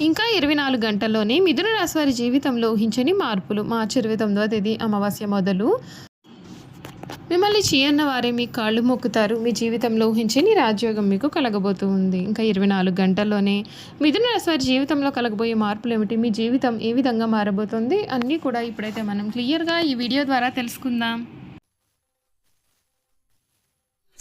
ఇంకా ఇరవై నాలుగు గంటల్లోనే మిథున రాశి వారి జీవితంలో ఊహించని మార్పులు. మార్చి ఇరవై తొమ్మిదవ తేదీ అమావాస్య మొదలు. మిమ్మల్ని చీయన్న వారే మీ కాళ్ళు మొక్కుతారు. మీ జీవితంలో ఊహించని రాజ్యోగం మీకు కలగబోతూ ఉంది. ఇంకా ఇరవై నాలుగు గంటల్లోనే మిథున రాశి వారి జీవితంలో కలగబోయే మార్పులు ఏమిటి? మీ జీవితం ఏ విధంగా మారబోతుంది? అన్నీ కూడా ఇప్పుడైతే మనం క్లియర్గా ఈ వీడియో ద్వారా తెలుసుకుందాం.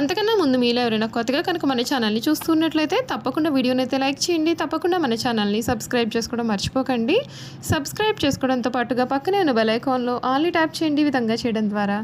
అంతకన్నా ముందు మీలో ఎవరైనా కొత్తగా కనుక మన ఛానల్ని చూస్తున్నట్లయితే తప్పకుండా వీడియోని అయితే లైక్ చేయండి. తప్పకుండా మన ఛానల్ని సబ్స్క్రైబ్ చేసుకోవడం మర్చిపోకండి. సబ్స్క్రైబ్ చేసుకోవడంతో పాటుగా పక్కనే ఉన్న బెల్ ఐకాన్లో ఆన్లీ ట్యాప్ చేయండి. ఈ విధంగా చేయడం ద్వారా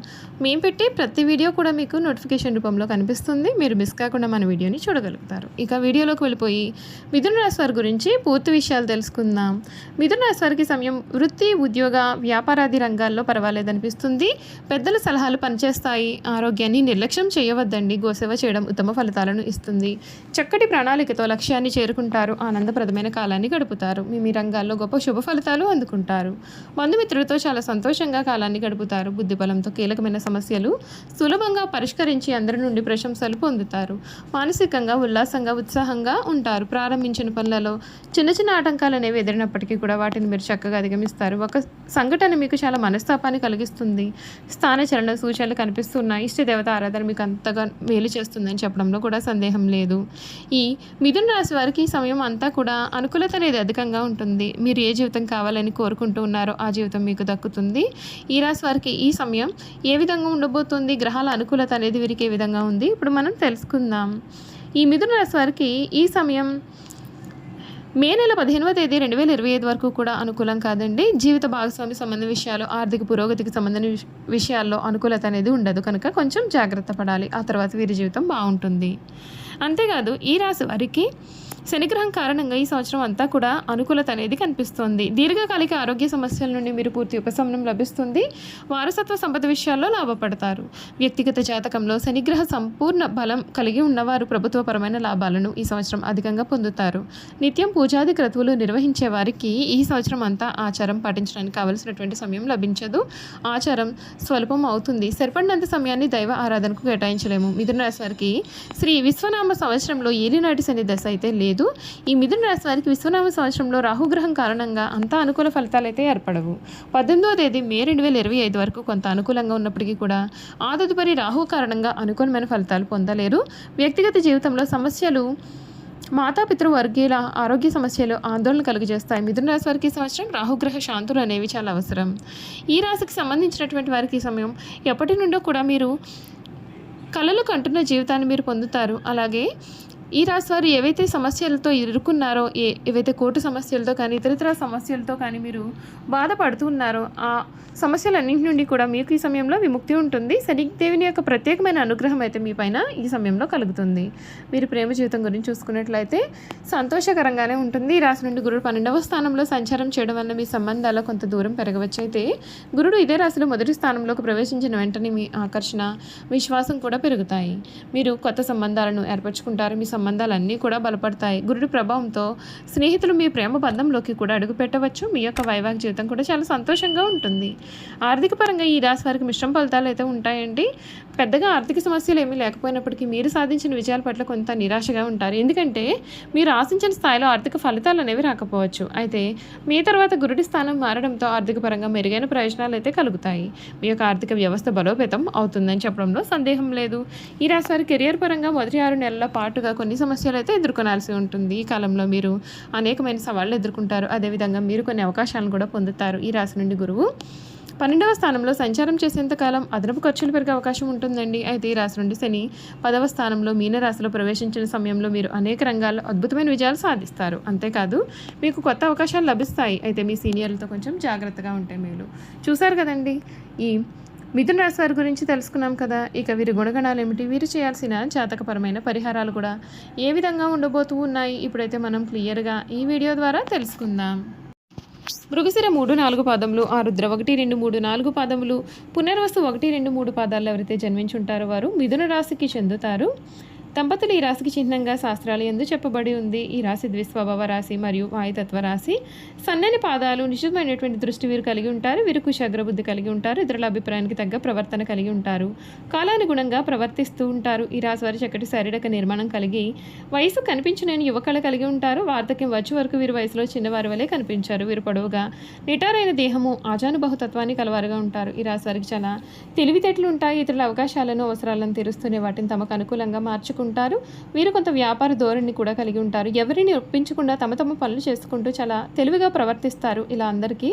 మేము పెట్టి ప్రతి వీడియో కూడా మీకు నోటిఫికేషన్ రూపంలో కనిపిస్తుంది. మీరు మిస్ కాకుండా మన వీడియోని చూడగలుగుతారు. ఇక వీడియోలోకి వెళ్ళిపోయి మిథున రాశి వారి గురించి పూర్తి విషయాలు తెలుసుకుందాం. మిథున రాశి వారికి సమయం వృత్తి ఉద్యోగ వ్యాపారాది రంగాల్లో పర్వాలేదనిపిస్తుంది. పెద్దల సలహాలు పనిచేస్తాయి. ఆరోగ్యాన్ని నిర్లక్ష్యం చేయవద్దండి. గోసేవ చేయడం ఉత్తమ ఫలితాలను ఇస్తుంది. చక్కటి ప్రణాళికతో లక్ష్యాన్ని చేరుకుంటారు. ఆనందప్రదమైన కాలాన్ని గడుపుతారు. మీ మీ రంగాల్లో గొప్ప శుభ ఫలితాలు అందుకుంటారు. బంధుమిత్రులతో చాలా సంతోషంగా కాలాన్ని గడుపుతారు. బుద్ధిబలంతో కీలకమైన సమస్యలు సులభంగా పరిష్కరించి అందరి నుండి ప్రశంసలు పొందుతారు. మానసికంగా ఉల్లాసంగా ఉత్సాహంగా ఉంటారు. ప్రారంభించిన పనులలో చిన్న చిన్న ఆటంకాలు అనేవి ఎదిరినప్పటికీ కూడా వాటిని మీరు చక్కగా అధిగమిస్తారు. ఒక సంఘటన మీకు చాలా మనస్తాపాన్ని కలిగిస్తుంది. స్థానచరణ సూచనలు కనిపిస్తున్నాయి. ఇష్ట దేవత ఆరాధన మీకు అంతగా మేలు చేస్తుందని చెప్పడంలో కూడా సందేహం లేదు. ఈ మిథున రాశి వారికి ఈ సమయం అంతా కూడా అనుకూలత అనేది అధికంగా ఉంటుంది. మీరు ఏ జీవితం కావాలని కోరుకుంటూ ఉన్నారో ఆ జీవితం మీకు దక్కుతుంది. ఈ రాశి వారికి ఈ సమయం ఏ విధంగా ఉండబోతుంది? గ్రహాల అనుకూలత అనేది వీరికి ఏ విధంగా ఉంది? ఇప్పుడు మనం తెలుసుకుందాం. ఈ మిథున రాశి వారికి ఈ సమయం మే నెల పదిహేనవ తేదీ రెండు వేల ఇరవై ఐదు వరకు కూడా అనుకూలం కాదండి. జీవిత భాగస్వామి సంబంధ విషయాలు ఆర్థిక పురోగతికి సంబంధించిన విషయాల్లో అనుకూలత అనేది ఉండదు. కనుక కొంచెం జాగ్రత్త పడాలి. ఆ తర్వాత వీరి జీవితం బాగుంటుంది. అంతేకాదు ఈ రాశి వారికి శనిగ్రహం కారణంగా ఈ సంవత్సరం అంతా కూడా అనుకూలత అనేది కనిపిస్తుంది. దీర్ఘకాలిక ఆరోగ్య సమస్యల నుండి మీరు పూర్తి ఉపశమనం లభిస్తుంది. వారసత్వ సంపద విషయాల్లో లాభపడతారు. వ్యక్తిగత జాతకంలో శనిగ్రహ సంపూర్ణ బలం కలిగి ఉన్నవారు ప్రభుత్వపరమైన లాభాలను ఈ సంవత్సరం అధికంగా పొందుతారు. నిత్యం పూజాది క్రతువులు నిర్వహించే వారికి ఈ సంవత్సరం అంతా ఆచారం పాటించడానికి కావలసినటువంటి సమయం లభించదు. ఆచారం స్వల్పం అవుతుంది. సరిపడినంత సమయాన్ని దైవ ఆరాధనకు కేటాయించలేము. మిథున రాశి వారికి శ్రీ విశ్వనామ సంవత్సరంలో ఏలినాటి శని దశ అయితే లేదు. ఈ మిథున రాశి వారికి విశ్వనామ సంవత్సరంలో రాహుగ్రహం కారణంగా అంత అనుకూల ఫలితాలు అయితే ఏర్పడవు. పద్దెనిమిదవ తేదీ మే రెండు వేల ఇరవై ఐదు వరకు కొంత అనుకూలంగా ఉన్నప్పటికీ కూడా ఆ తదుపరి రాహు కారణంగా అనుకూలమైన ఫలితాలు పొందలేరు. వ్యక్తిగత జీవితంలో సమస్యలు మాతాపితృ వర్గీయుల ఆరోగ్య సమస్యలు ఆందోళన కలుగజేస్తాయి. మిథున రాశి వారికి సంవత్సరం రాహుగ్రహ శాంతులు అనేవి చాలా అవసరం. ఈ రాశికి సంబంధించినటువంటి వారికి సమయం ఎప్పటి నుండో కూడా మీరు కళలు కంటున్న జీవితాన్ని మీరు పొందుతారు. అలాగే ఈ రాశి వారు ఏవైతే సమస్యలతో ఇరుక్కున్నారో ఏ ఏవైతే కోర్టు సమస్యలతో కానీ ఇతరితర సమస్యలతో కానీ మీరు బాధపడుతూ ఉన్నారో ఆ సమస్యలన్నింటి నుండి కూడా మీకు ఈ సమయంలో విముక్తి ఉంటుంది. శనిదేవిని యొక్క ప్రత్యేకమైన అనుగ్రహం అయితే మీ పైన ఈ సమయంలో కలుగుతుంది. మీరు ప్రేమ జీవితం గురించి చూసుకున్నట్లయితే సంతోషకరంగానే ఉంటుంది. ఈ రాశి నుండి గురుడు పన్నెండవ స్థానంలో సంచారం చేయడం వల్ల మీ సంబంధాల్లో కొంత దూరం పెరగవచ్చు అయితే గురుడు ఇదే రాశిలో మొదటి స్థానంలోకి ప్రవేశించిన వెంటనే మీ ఆకర్షణ విశ్వాసం కూడా పెరుగుతాయి. మీరు కొత్త సంబంధాలను ఏర్పరచుకుంటారు. మీ సంబంధాలన్నీ కూడా బలపడతాయి. గురుడి ప్రభావంతో స్నేహితులు మీ ప్రేమ బంధంలోకి కూడా అడుగు పెట్టవచ్చు. మీ యొక్క వైవాహిక జీవితం కూడా చాలా సంతోషంగా ఉంటుంది. ఆర్థిక పరంగా ఈ రాశి వారికి మిశ్రమ ఫలితాలు అయితే ఉంటాయండి. పెద్దగా ఆర్థిక సమస్యలు ఏమీ లేకపోయినప్పటికీ మీరు సాధించిన విజయాల పట్ల కొంత నిరాశగా ఉంటారు. ఎందుకంటే మీరు ఆశించిన స్థాయిలో ఆర్థిక ఫలితాలు అనేవి రాకపోవచ్చు. అయితే మీ తర్వాత గురుడి స్థానం మారడంతో ఆర్థిక పరంగా మెరుగైన ప్రయోజనాలు అయితే కలుగుతాయి. మీ యొక్క ఆర్థిక వ్యవస్థ బలోపేతం అవుతుందని చెప్పడంలో సందేహం లేదు. ఈ రాశి వారి కెరియర్ పరంగా మొదటి ఆరు నెలల పాటుగా కొన్ని సమస్యలు అయితే ఎదుర్కొనాల్సి ఉంటుంది. ఈ కాలంలో మీరు అనేకమైన సవాళ్ళు ఎదుర్కొంటారు. అదేవిధంగా మీరు కొన్ని అవకాశాలను కూడా పొందుతారు. ఈ రాశి నుండి గురువు పన్నెండవ స్థానంలో సంచారం చేసేంత కాలం అదనపు ఖర్చులు పెరిగే అవకాశం ఉంటుందండి. అయితే ఈ రాశి నుండి శని పదవ స్థానంలో మీన రాశిలో ప్రవేశించిన సమయంలో మీరు అనేక రంగాల్లో అద్భుతమైన విజయాలు సాధిస్తారు. అంతేకాదు మీకు కొత్త అవకాశాలు లభిస్తాయి. అయితే మీ సీనియర్లతో కొంచెం జాగ్రత్తగా ఉంటే మేలు. చూసారు కదండి? ఈ మిథున రాశి వారి గురించి తెలుసుకున్నాం కదా. ఇక వీరి గుణగణాలు ఏమిటి? వీరు చేయాల్సిన జాతకపరమైన పరిహారాలు కూడా ఏ విధంగా ఉండబోతూ ఉన్నాయి? ఇప్పుడైతే మనం క్లియర్గా ఈ వీడియో ద్వారా తెలుసుకుందాం. మృగశిర మూడు నాలుగు పాదములు ఆరుద్ర ఒకటి రెండు మూడు నాలుగు పాదములు పునర్వసు ఒకటి రెండు మూడు పాదాలు ఎవరైతే జన్మించుంటారో వారు మిథున రాశికి చెందుతారు. దంపతులు ఈ రాశికి చిహ్నంగా శాస్త్రాలు ఎందు చెప్పబడి ఉంది. ఈ రాశి ద్విస్వభావ రాశి మరియు వాయుతత్వ రాశి. సన్నని పాదాలు నిశ్చితమైనటువంటి దృష్టి వీరు కలిగి ఉంటారు. వీరు కుశాగ్రబుద్ధి కలిగి ఉంటారు. ఇతరుల అభిప్రాయానికి తగ్గ ప్రవర్తన కలిగి ఉంటారు. కాలానుగుణంగా ప్రవర్తిస్తూ ఉంటారు. ఈ రాశి వారి చక్కటి శారీరక నిర్మాణం కలిగి వయసు కనిపించలేని యువకళ కలిగి ఉంటారు. వార్ధక్యం వచ్చే వరకు వీరు వయసులో చిన్నవారి వలె కనిపించారు. వీరు పొడవుగా నిటారైన దేహము ఆజానుబహుతత్వాన్ని కలవారుగా ఉంటారు. ఈ రాశి వారికి చాలా తెలివితేటలు ఉంటాయి. ఇతరుల అవకాశాలను అవసరాలను తీరుస్తూనే వాటిని తమకు అనుకూలంగా మార్చుకుంటారు. వీరు కొంత వ్యాపార ధోరణి కూడా కలిగి ఉంటారు. ఎవరిని ఒప్పించకుండా తమ తమ పనులు చేసుకుంటూ చాలా తెలివిగా ప్రవర్తిస్తారు. ఇలా అందరికీ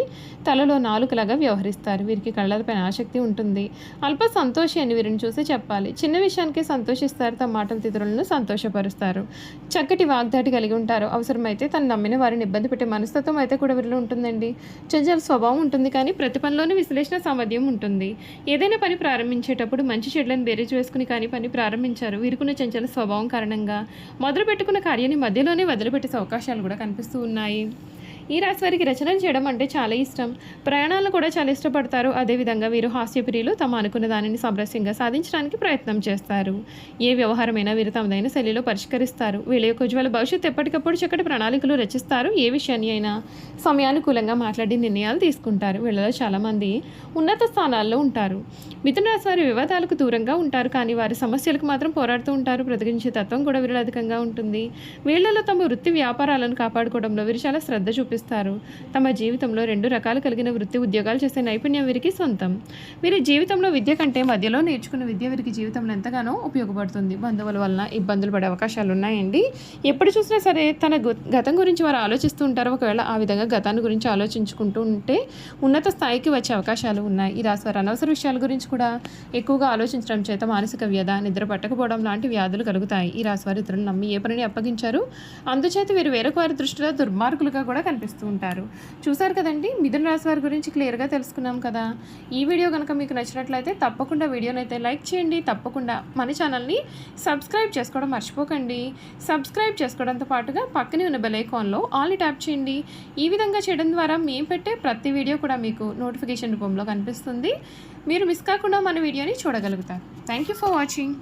తలలో నాలుకలాగా వ్యవహరిస్తారు. వీరికి కళ్ళపైన ఆసక్తి ఉంటుంది. అల్ప సంతోషి అని వీరిని చూసి చెప్పాలి. చిన్న విషయానికి సంతోషిస్తారు. తమ మాటల తిథులను సంతోషపరుస్తారు. చక్కటి వాగ్దాటి కలిగి ఉంటారు. అవసరమైతే తను నమ్మిన వారిని ఇబ్బంది పెట్టే మనస్తత్వం అయితే కూడా వీరిలో ఉంటుందండి. చంచల స్వభావం ఉంటుంది కానీ ప్రతి పనిలోనూ విశ్లేషణ సామర్థ్యం ఉంటుంది. ఏదైనా పని ప్రారంభించేటప్పుడు మంచి చెడులను బేరీజ్ వేసుకుని కానీ పని ప్రారంభించారు. వీరికున్న చంచల స్వభావం కారణంగా మొదలుపెట్టుకున్న కార్యాన్ని మధ్యలోనే వదిలిపెట్టే అవకాశాలు కూడా కనిపిస్తూ ఉన్నాయి. ఈ రాశి వారికి రచనలు చేయడం అంటే చాలా ఇష్టం. ప్రయాణాలను కూడా చాలా ఇష్టపడతారు. అదేవిధంగా వీరు హాస్యప్రియులు తమ అనుకున్న దానిని సామరస్యంగా సాధించడానికి ప్రయత్నం చేస్తారు. ఏ వ్యవహారమైనా వీరు తమదైన శైలిలో పరిష్కరిస్తారు. వీళ్ళ యొక్క ఉజ్వల భవిష్యత్తు ఎప్పటికప్పుడు చక్కటి ప్రణాళికలు రచిస్తారు. ఏ విషయాన్ని అయినా సమయానుకూలంగా మాట్లాడి నిర్ణయాలు తీసుకుంటారు. వీళ్ళలో చాలామంది ఉన్నత స్థానాల్లో ఉంటారు. మిథున రాశి వారి వివాదాలకు దూరంగా ఉంటారు. కానీ వారి సమస్యలకు మాత్రం పోరాడుతూ ఉంటారు. బ్రతికించే తత్వం కూడా వీరిలో అధికంగా ఉంటుంది. వీళ్ళలో తమ వృత్తి వ్యాపారాలను కాపాడుకోవడంలో వీరు చాలా శ్రద్ధ చూపిస్తారు. తమ జీవితంలో రెండు రకాలు కలిగిన వృత్తి ఉద్యోగాలు చేసే నైపుణ్యం వీరికి సొంతం. వీరి జీవితంలో విద్య కంటే మధ్యలో నేర్చుకున్న విద్య వీరికి జీవితంలో ఎంతగానో ఉపయోగపడుతుంది. బంధువుల వలన ఇబ్బందులు పడే అవకాశాలు ఉన్నాయండి. ఎప్పుడు చూసినా సరే తన గతం గురించి వారు ఆలోచిస్తూ ఉంటారు. ఒకవేళ ఆ విధంగా గతాన్ని గురించి ఆలోచించుకుంటూ ఉంటే ఉన్నత స్థాయికి వచ్చే అవకాశాలు ఉన్నాయి. ఈ రాశి వారు అనవసర విషయాల గురించి కూడా ఎక్కువగా ఆలోచించడం చేత మానసిక వ్యధ నిద్ర పట్టకపోవడం లాంటి వ్యాధులు కలుగుతాయి. ఈ రాశి వారు ఇతరులను నమ్మి ఏ పనిని అప్పగించారు? అందుచేత వీరు వేరొక వారి దృష్టిలో దుర్మార్గులుగా కూడా చేస్తూ ఉంటారు. చూసారు కదండి? మిథున రాశి వారి గురించి క్లియర్గా తెలుసుకున్నాం కదా. ఈ వీడియో కనుక మీకు నచ్చినట్లయితే తప్పకుండా వీడియోని అయితే లైక్ చేయండి. తప్పకుండా మన ఛానల్ని సబ్స్క్రైబ్ చేసుకోవడం మర్చిపోకండి. సబ్స్క్రైబ్ చేసుకోవడంతో పాటుగా పక్కనే ఉన్న బెల్ ఐకాన్లో ఆల్ని ట్యాప్ చేయండి. ఈ విధంగా చేయడం ద్వారా మేము పెట్టే ప్రతి వీడియో కూడా మీకు నోటిఫికేషన్ రూపంలో కనిపిస్తుంది. మీరు మిస్ కాకుండా మన వీడియోని చూడగలుగుతారు. Thank you for watching.